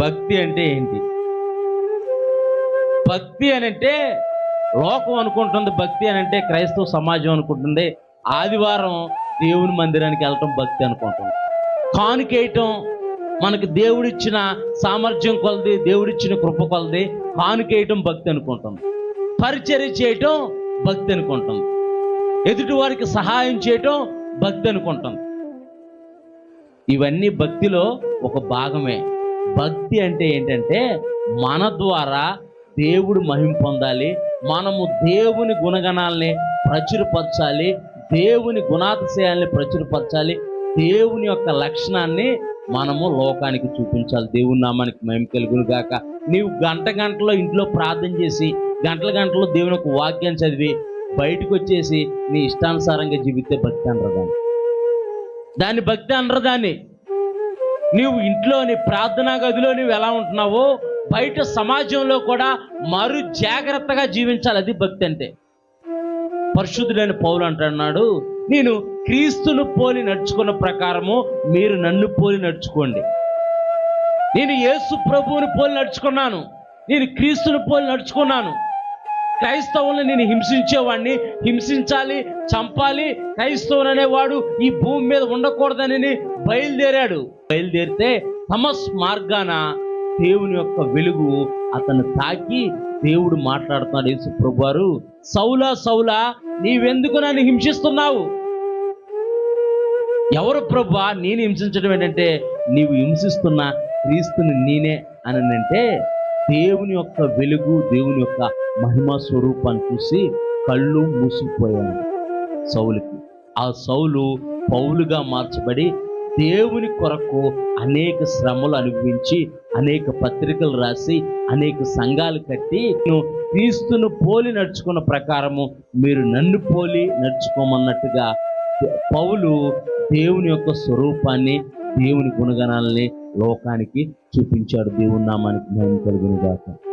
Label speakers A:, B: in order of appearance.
A: భక్తి అంటే ఏంటి? భక్తి అని అంటే లోకం అనుకుంటుంది భక్తి అని అంటే క్రైస్తవ సమాజం అనుకుంటుంది. ఆదివారం దేవుని మందిరానికి వెళ్ళటం భక్తి అనుకుంటుంది. కానుకేయటం మనకు దేవుడిచ్చిన సామర్థ్యం కొలది దేవుడిచ్చిన కృప కొలది కానుకేయటం భక్తి అనుకుంటుంది. పరిచర్య చేయటం భక్తి అనుకుంటుంది. ఎదుటి వారికి సహాయం చేయటం భక్తి అనుకుంటుంది. ఇవన్నీ భక్తిలో ఒక భాగమే. భక్తి అంటే ఏంటంటే మన ద్వారా దేవుడు మహిం పొందాలి మనము దేవుని గుణగణాలని ప్రచురపరచాలి దేవుని గుణాతిశయాల్ని ప్రచురపరచాలి దేవుని యొక్క లక్షణాన్ని మనము లోకానికి చూపించాలి. దేవుని నామానికి మహిమ కలుగును గాక. నీవు గంట గంటలో ఇంట్లో ప్రార్థన చేసి గంటల గంటలో దేవుని యొక్క వాక్యం చదివి బయటకు వచ్చేసి నీ ఇష్టానుసారంగా జీవితే భక్తి అనరు దాన్ని. దాన్ని భక్తి అనరు దాన్ని. నీవు ఇంట్లోని ప్రార్థనా గదిలో నువ్వు ఎలా ఉంటున్నావో బయట సమాజంలో కూడా మరు జాగ్రత్తగా జీవించాలి. అది భక్తి అంటే పరిశుద్ధుడైన పౌలు అంటున్నాడు నేను క్రీస్తును పోలి నడుచుకున్న ప్రకారము మీరు నన్ను పోలి నడుచుకోండి. నేను యేసు ప్రభువుని పోలి నడుచుకున్నాను. నేను క్రీస్తును పోలి నడుచుకున్నాను. క్రైస్తవుల్ని నేను హింసించేవాడిని హింసించాలి చంపాలి. క్రైస్తవులు అనేవాడు ఈ భూమి మీద ఉండకూడదని బయలుదేరాడు. బయలుదేరితే తమస్ మార్గాన దేవుని యొక్క వెలుగు అతను తాకి దేవుడు మాట్లాడుతున్నాడు యేసు ప్రభువారు సౌలా సౌలా నీవెందుకు నన్ను హింసిస్తున్నావు? ఎవరు ప్రభా నేను హింసించడం ఏంటంటే నీవు హింసిస్తున్న క్రీస్తుని నేనే అని అంటే దేవుని యొక్క వెలుగు దేవుని యొక్క మహిమ స్వరూపాన్ని చూసి కళ్ళు మూసిపోయాను సౌలుకి. ఆ సౌలు పౌలుగా మార్చబడి దేవుని కొరకు అనేక శ్రమలు అనుభవించి అనేక పత్రికలు రాసి అనేక సంఘాలు కట్టి "నేను క్రీస్తును పోలి నడుచుకున్న ప్రకారము మీరు నన్ను పోలి నడుచుకోమన్నట్టుగా పౌలు దేవుని యొక్క స్వరూపాన్ని దేవుని గుణగణాలని లోకానికి చూపించాడు. దేవుని నామానికి మహిమ కలుగునుగాక